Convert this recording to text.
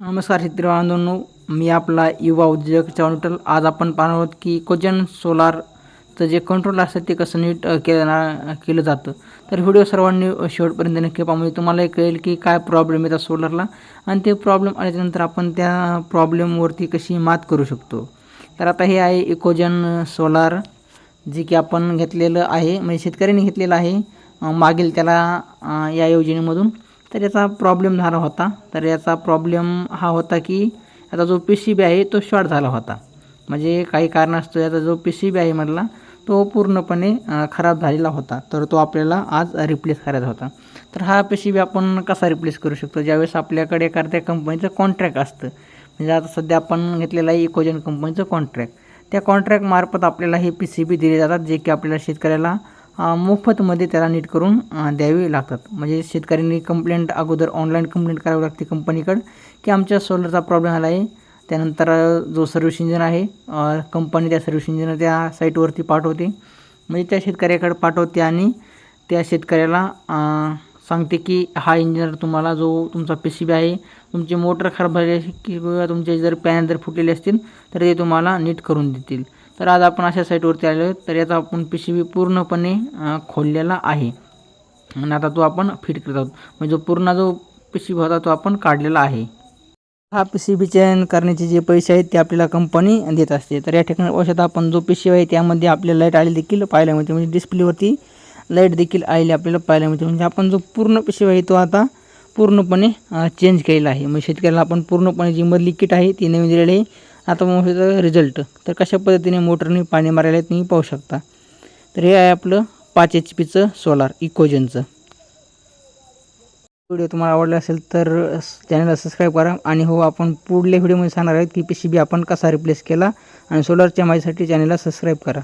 नमस्कार शेतकरी बांधवांनो मी आपला युवा उद्योजक चॅनल आज आपण पाहणार आहोत की कोजन सोलारचं जे कंट्रोल असतं ते कसं नीट केलं केलं जातं. तर व्हिडिओ सर्वांनी शेवटपर्यंत नक्की पहा म्हणजे तुम्हाला कळेल की काय प्रॉब्लेम येतात सोलरला आणि ते प्रॉब्लेम आल्याच्यानंतर आपण त्या प्रॉब्लेमवरती कशी मात करू शकतो. तर आता हे आहे इकोजन सोलार जे की आपण घेतलेलं आहे. म्हणजे शेतकऱ्यांनी घेतलेलं आहे. मागील त्याला या योजनेमधून. तर याचा प्रॉब्लेम झाला होता. तर याचा प्रॉब्लेम हा होता की याचा जो पी सी बी आहे तो शॉर्ट झाला होता. म्हणजे काही कारणास्तव याचा जो पी सी बी आहे मधला तो पूर्णपणे खराब झालेला होता. तर तो आपल्याला आज रिप्लेस करायचा होता. तर हा पी सी बी आपण कसा रिप्लेस करू शकतो? ज्यावेळेस आपल्याकडे एखाद्या कंपनीचं कॉन्ट्रॅक्ट असतं. म्हणजे आता सध्या आपण घेतलेलं आहे इकोजन कंपनीचं कॉन्ट्रॅक्ट त्या कॉन्ट्रॅक्टमार्फत आपल्याला हे पी सी बी दिले जातात जे की आपल्याला शेतकऱ्याला मोफतमध्ये त्याला नीट करून द्यावी द्यावे लागतात. म्हणजे शेतकऱ्यांनी कंप्लेंट अगोदर ऑनलाईन कंप्लेंट करावी लागते कंपनीकडं की आमच्या सोलरचा प्रॉब्लेम आला आहे त्यानंतर जो सर्व्हिस इंजिन आहे कंपनी त्या सर्व्हिस इंजिन त्या साईटवरती पाठवते. म्हणजे त्या शेतकऱ्याकडे पाठवते आणि त्या शेतकऱ्याला सांगते की हा इंजिनियर तुम्हाला जो तुमचा पी सी बी आहे तुमची मोटर खराब झाली किंवा तुमचे जर पॅन जर फुटलेले असतील तर ते तुम्हाला नीट करून देतील. तर आज आपण अशा साईटवरती आलो तर याचा आपण पी सी बी पूर्णपणे खोललेला आहे. आणि आता तो आपण फिट करत आहोत. म्हणजे जो पूर्ण जो पी सी बी होता तो आपण काढलेला आहे. हा पी सी बी चयन करण्याचे जे पैसे आहेत ते आपल्याला कंपनी देत असते. तर या ठिकाणी औषध आपण जो पी सी आहे त्यामध्ये आपल्याला लाइट आली देखील पाहायला मिळते. म्हणजे डिस्प्लेवरती लाइट देखील आलेली आपल्याला पाहायला मिळते. म्हणजे आपण जो पूर्ण पी सी आहे तो आता पूर्णपणे चेंज केलेला आहे. म्हणजे शेतकऱ्याला आपण पूर्णपणे जी मधली किट आहे ती नवीन दिलेली आहे. आता मग रिझल्ट तर कशा पद्धतीने मोटरने पाणी मारायला आहे तुम्ही पाहू शकता. तर हे आहे आपलं पाच एच पीचं सोलार इकोजनचं व्हिडिओ तुम्हाला आवडला असेल तर चॅनलला सबस्क्राईब करा आणि हो आपण पुढल्या व्हिडिओमध्ये सांगणार आहोत की पी सी बी आपण कसा रिप्लेस केला आणि सोलारच्या माहितीसाठी चॅनलला सबस्क्राईब करा.